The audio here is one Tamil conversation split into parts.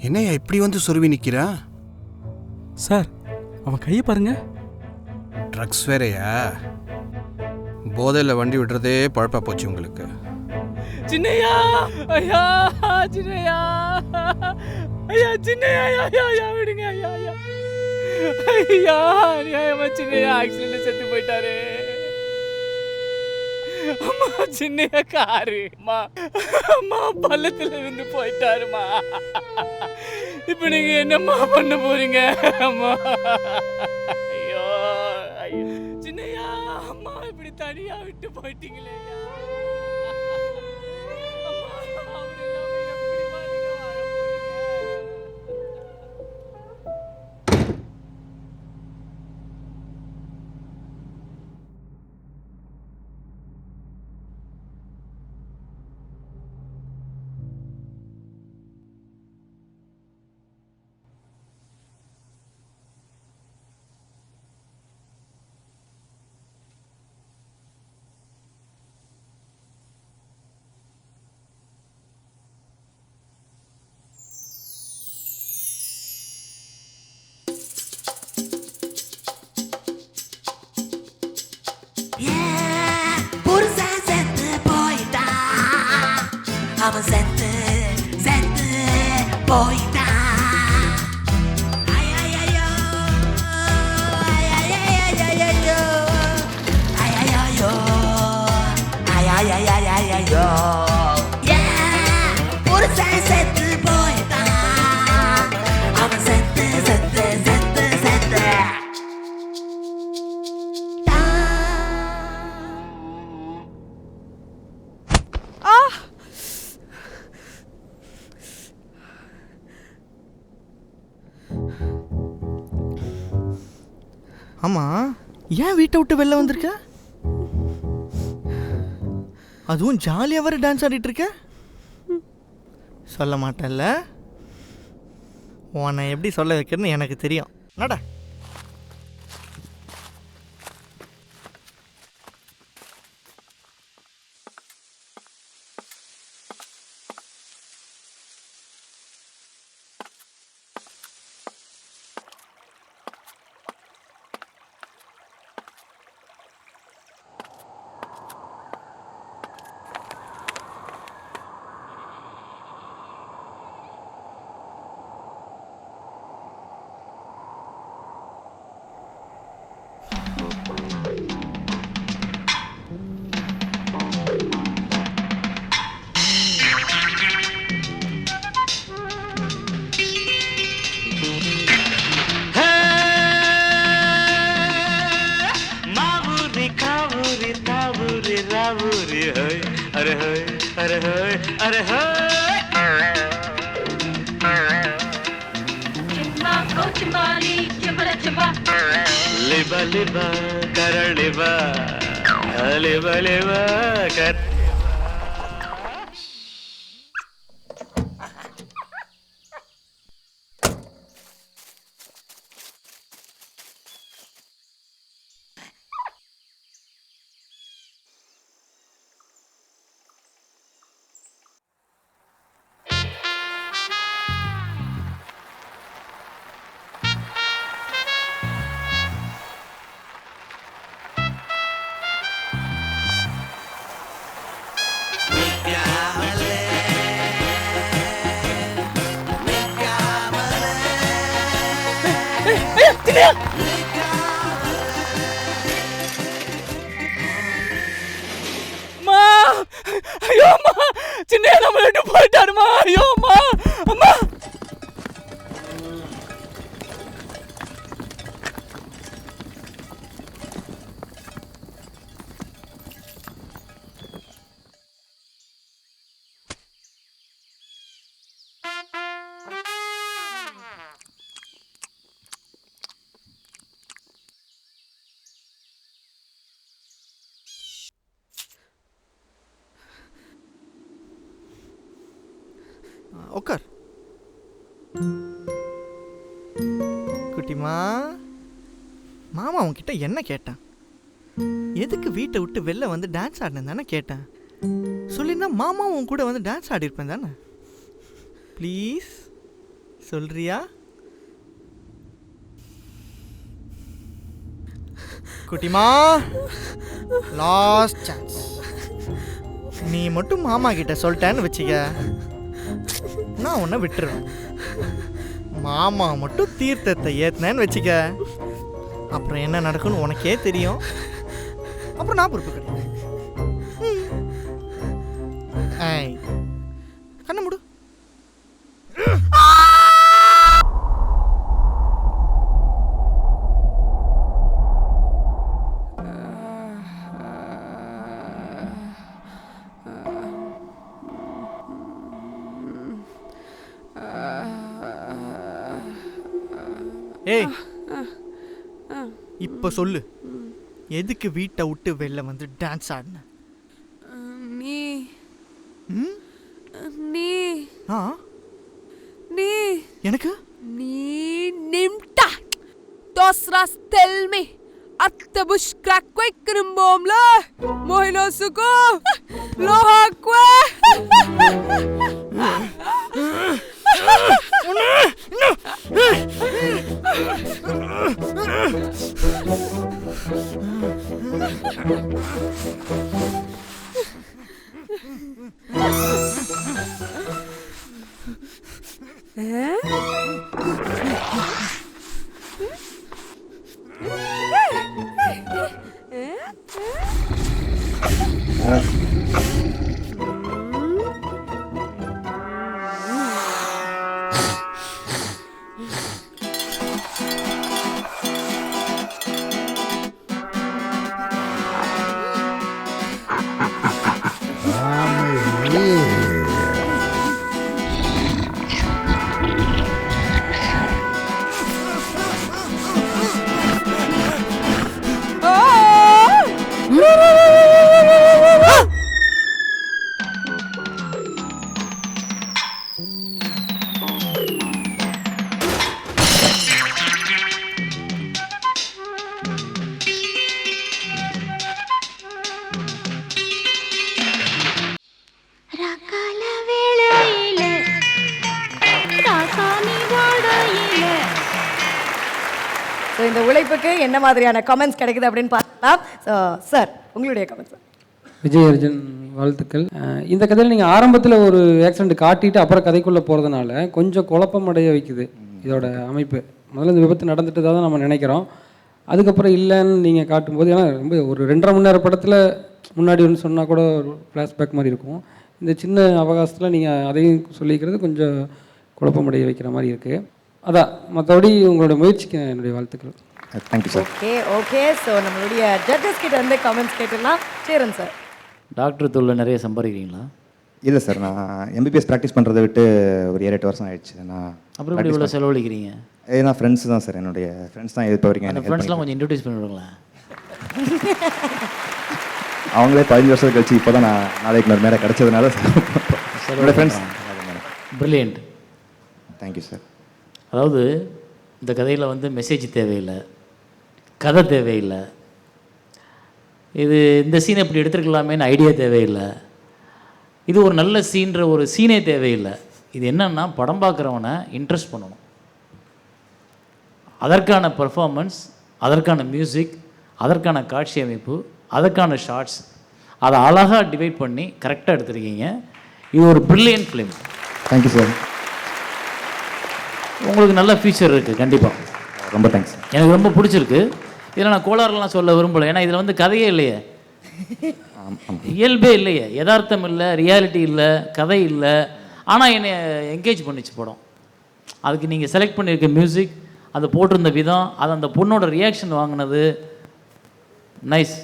என்னையா இப்படி வந்து சொருவி நிக்கிறா? சார் அவன் கையை பாருங்க. ட்ரக்ஸ் வேறயா? போதையில் வண்டி விடுறதே பழப்பா போச்சு உங்களுக்கு. சின்னையா! ஐயா சின்னையா! ஐயா சின்னையா ஐயா ஐயா விடுங்க ஐயா ஐயா. ஐயா அநியாயமா சின்னையா ஆக்சிடென்ட் செத்து போயிட்டாரு. அம்மா சின்னையா காரு. அம்மா அம்மா பள்ளத்துல இருந்து போயிட்டாருமா இப்ப நீங்க என்னம்மா பண்ண போறீங்க? அம்மா. ஐயோ ஐயோ. சின்னையா அம்மா இப்படி தனியா விட்டு போயிட்டீங்களே அவன் செத்து செத்து போயிட்டான் ஆமாம் ஏன் வீட்டை விட்டு வெளில வந்திருக்க? அதுவும் ஜாலியாக வர டான்ஸ் ஆடிட்டு இருக்க? சொல்ல மாட்டேன்ல. உன்னை எப்படி சொல்ல வைக்கிறேன்னு எனக்கு தெரியும். நட. అరే హోయ్ అరే హోయ్ అరే హోయ్. లిబ లిబ లిబ లిబ కర్ ஐயோ அம்மா! சின்ன நம்மள விட்டு போயிட்டாருமா? ஐயோ அம்மா! அம்மா! உட்கார் குட்டிமா மாமா உன்கிட்ட என்ன கேட்டான்? எதுக்கு வீட்டை விட்டு வெளில வந்து டான்ஸ் ஆடினேன் தானே கேட்டேன்? சொல்லியிருந்தா மாமா உன் கூட வந்து டான்ஸ் ஆடிருப்பேன் தானே? ப்ளீஸ் சொல்றியா? குட்டிமா லாஸ்ட் சான்ஸ் நீ மட்டும் மாமா கிட்ட சொல்லிட்டேன்னு வச்சுக்க. நான் உன்னை விட்டுருவேன் மாமா மட்டும் தீர்த்தத்தை ஏற்றினேன்னு வச்சுக்க. அப்புறம் என்ன நடக்கும்னு உனக்கே தெரியும். அப்புறம் நான் பொறுப்பு கிடையாது. ஏய் இப்ப சொல்லு. எதுக்கு வீட்டை விட்டு வெளில வந்து டான்ஸ் ஆடின? நீ? நீ. ஆ? நீ. எனக்கு? நீ நிம்டா. Tosras tell me. att det bush crack quick boomla 啊。இந்த உழைப்புக்கு என்ன மாதிரியான கமெண்ட்ஸ் கிடைக்குது அப்படின்னு பார்க்கலாம். ஸோ சார் உங்களுடைய கமெண்ட்ஸ் விஜய் அர்ஜுன் வாழ்த்துக்கள் இந்த கதையில் நீங்கள் ஆரம்பத்தில் ஒரு ஆக்சிடென்ட் காட்டிட்டு அப்புறம் கதைக்குள்ளே போகிறதுனால கொஞ்சம் குழப்பம் அடைய வைக்குது இதோட அமைப்பு. முதல்ல இந்த விபத்து நடந்துட்டு தான் நம்ம நினைக்கிறோம். அதுக்கப்புறம் இல்லைன்னு நீங்கள் காட்டும்போது ஏன்னா ரொம்ப ஒரு ரெண்டரை மணி நேரம் படத்தில் முன்னாடி ஒன்று சொன்னால் கூட ஒரு ஃப்ளாஷ்பேக் மாதிரி இருக்கும். இந்த சின்ன அவகாசத்தில் நீங்கள் அதையும் சொல்லிக்கிறது கொஞ்சம் குழப்பமடைய வைக்கிற மாதிரி இருக்குது அதான் மற்றபடி உங்களோட முயற்சிக்கு என்னுடைய வாழ்த்துக்கள். Thank you sir okay okay so நம்மளுடைய ஜட்ஜஸ் கிட்ட வந்து கமெண்ட்ஸ் கேட்டுடலாம். சேரன் சார் டாக்டர் தொழில் நிறைய சம்பாதிக்கிறீங்களா? இல்லை சார் நான் எம்பிபிஎஸ் ப்ராக்டிஸ் பண்ணுறதை விட்டு ஒரு ஏழு எட்டு வருஷம் ஆயிடுச்சு. நான் அப்புறம் எப்படி இவ்வளோ செலவழிக்கிறீங்க? ஏன்னா ஃப்ரெண்ட்ஸ் தான் சார் என்னுடைய ஃப்ரெண்ட்ஸ் தான் இப்போ வரைக்கும் அந்த ஃப்ரெண்ட்ஸ்லாம் கொஞ்சம் இன்ட்ரடியூஸ் பண்ணி விடுங்களேன் பண்ணி- அவங்களே பதினஞ்சு வருஷம் கழிச்சு இப்போ தான் நான் நாளைக்கு ஒரு மேலே கிடச்சதுனால என்னோட ஃப்ரெண்ட்ஸ் ப்ரில்லியண்ட் தேங்க்யூ சார் அதாவது இந்த கதையில் வந்து மெசேஜ் தேவையில்லை கதை தேவையில்லை. இது இந்த சீனை இப்படி எடுத்துருக்கலாமேன்னு ஐடியா தேவையில்லை. இது ஒரு நல்ல சீன்ற ஒரு சீனே தேவையில்லை. இது என்னென்னா படம் பார்க்குறவனை இன்ட்ரெஸ்ட் பண்ணணும். அதற்கான பர்ஃபார்மன்ஸ் அதற்கான மியூசிக் அதற்கான காட்சி அமைப்பு அதற்கான ஷார்ட்ஸ் அதை அழகாக டிவைட் பண்ணி கரெக்டாக எடுத்துருக்கீங்க. இது ஒரு ப்ரில்லியன்ட் ஃபிலிம் தேங்க்யூ சார் உங்களுக்கு நல்ல ஃபியூச்சர் இருக்குது கண்டிப்பாக ரொம்ப தேங்க்ஸ் எனக்கு ரொம்ப பிடிச்சிருக்கு. இதில் நான் கோளாறுலாம் சொல்ல விரும்பலை. ஏன்னா இதில் வந்து கதையே இல்லையே. இயல்பே இல்லையே. யதார்த்தம் இல்லை ரியாலிட்டி இல்லை கதை இல்லை. ஆனால் என்னை என்கேஜ் பண்ணிச்சு படம். அதுக்கு நீங்கள் செலக்ட் பண்ணியிருக்க மியூசிக் அது போட்டிருந்த விதம் அது அந்த பொண்ணோட ரியாக்ஷன் வாங்கினது. நைஸ்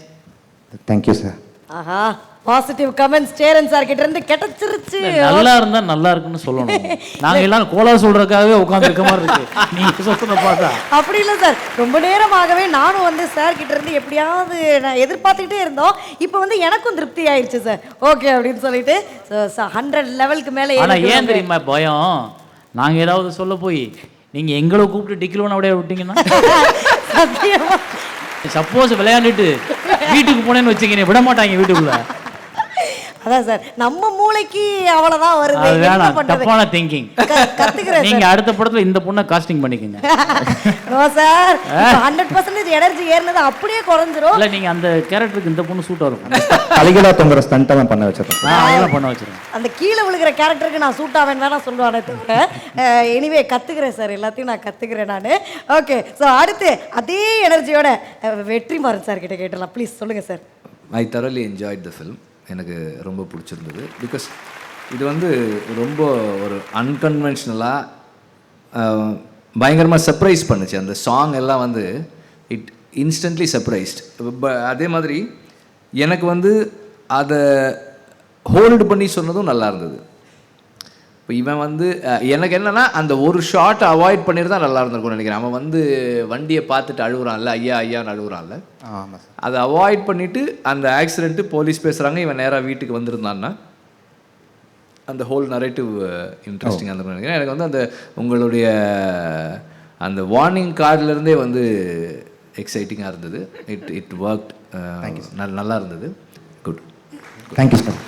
தேங்க்யூ சார் ஆஹா. பாசிட்டிவ் கமெண்ட்ஸ் சேரன் சார் கிட்ட இருந்து கிடைச்சிருச்சு நல்லா இருந்தா நல்லா இருக்குன்னு சொல்லணும். நாங்க எல்லாம் கோளாறு சொல்றதுக்காகவே உட்கார்ந்து இருக்க மாதிரி இருக்கு. நீங்க சொல்றத பார்த்தா அப்படி இல்லை சார் ரொம்ப நேரமாகவே நானும் வந்து சார் கிட்ட இருந்து எப்படியாவது நான் எதிர்பார்த்துக்கிட்டே இருந்தோம். இப்போ வந்து எனக்கும் திருப்தி ஆயிடுச்சு சார் ஓகே அப்படின்னு சொல்லிட்டு ஹண்ட்ரட் லெவலுக்கு மேலே ஆனா ஏன் தெரியுமா பயம்? நாங்க ஏதாவது சொல்ல போய் நீங்க எங்களை கூப்பிட்டு டிக்கிலோன்னு அப்படியே விட்டீங்கன்னா? சப்போஸ் விளையாண்டுட்டு வீட்டுக்கு போனேன்னு வச்சுக்கங்க விட மாட்டாங்க வீட்டுக்குள்ள. அதான் சார் நம்ம மூளைக்கு அவ்வளவுதான் வருது. தப்பான திங்கிங் கத்துக்கிறேன் நீங்க அடுத்த படத்துல இந்த பொண்ணை காஸ்டிங் பண்ணிக்கோங்க. No sir hundred percentage energy ஏறினது அப்படியே குறைஞ்சிரும். இல்ல நீங்க அந்த கேரக்டருக்கு இந்த பொண்ணு சூட்டா இருக்கும். தலைகளாக தொங்குற ஸ்டண்ட்டெல்லாம் பண்ண வச்சிருக்கேன் அதெல்லாம் பண்ண வச்சிருக்கேன் அந்த கீழே விழுகிற கேரக்டருக்கு நான் சூட் ஆவேன் வேணா சொல்லுவானே தவிர எனிவே கத்துக்கிறேன் சார் எல்லாத்தையும் நான் கத்துக்கிறேன் நான். ஓகே ஸோ அடுத்து அதே எனர்ஜியோட வெற்றி மாறன் சார் கிட்ட கேட்டலாம் ப்ளீஸ் சொல்லுங்க sir. I thoroughly enjoyed the film எனக்கு ரொம்ப பிடிச்சிருந்தது. பிகாஸ் இது வந்து ரொம்ப ஒரு அன்கன்வென்ஷனலாக பயங்கரமாக சர்ப்ரைஸ் பண்ணுச்சு. அந்த சாங் எல்லாம் வந்து இட் இன்ஸ்டன்ட்லி சர்ப்ரைஸ்ட் அதே மாதிரி எனக்கு வந்து அதை ஹோல்டு பண்ணி சொன்னதும் நல்லா இருந்தது. இப்போ இவன் வந்து எனக்கு என்னன்னா அந்த ஒரு ஷாட் அவாய்ட் பண்ணியிருந்தா நல்லா இருந்திருக்கும்னு நினைக்கிறேன். அவன் வந்து வண்டியை பார்த்துட்டு அழுகுறான்ல ஐயா ஐயான்னு அழுகுறான்ல ஆமாம் சார். அதை அவாய்ட் பண்ணிவிட்டு அந்த ஆக்சிடென்ட்டு போலீஸ் பேசுகிறாங்க இவன் நேராக வீட்டுக்கு வந்திருந்தான்னா அந்த ஹோல் நரேட்டிவ் இன்ட்ரெஸ்டிங்காக இருந்திருக்கும் நினைக்கிறேன். எனக்கு வந்து அந்த உங்களுடைய அந்த வார்னிங் கார்டிலேருந்தே வந்து எக்ஸைட்டிங்காக இருந்தது. இட் இட் ஒர்க் நல்லா இருந்தது. Good thank you sir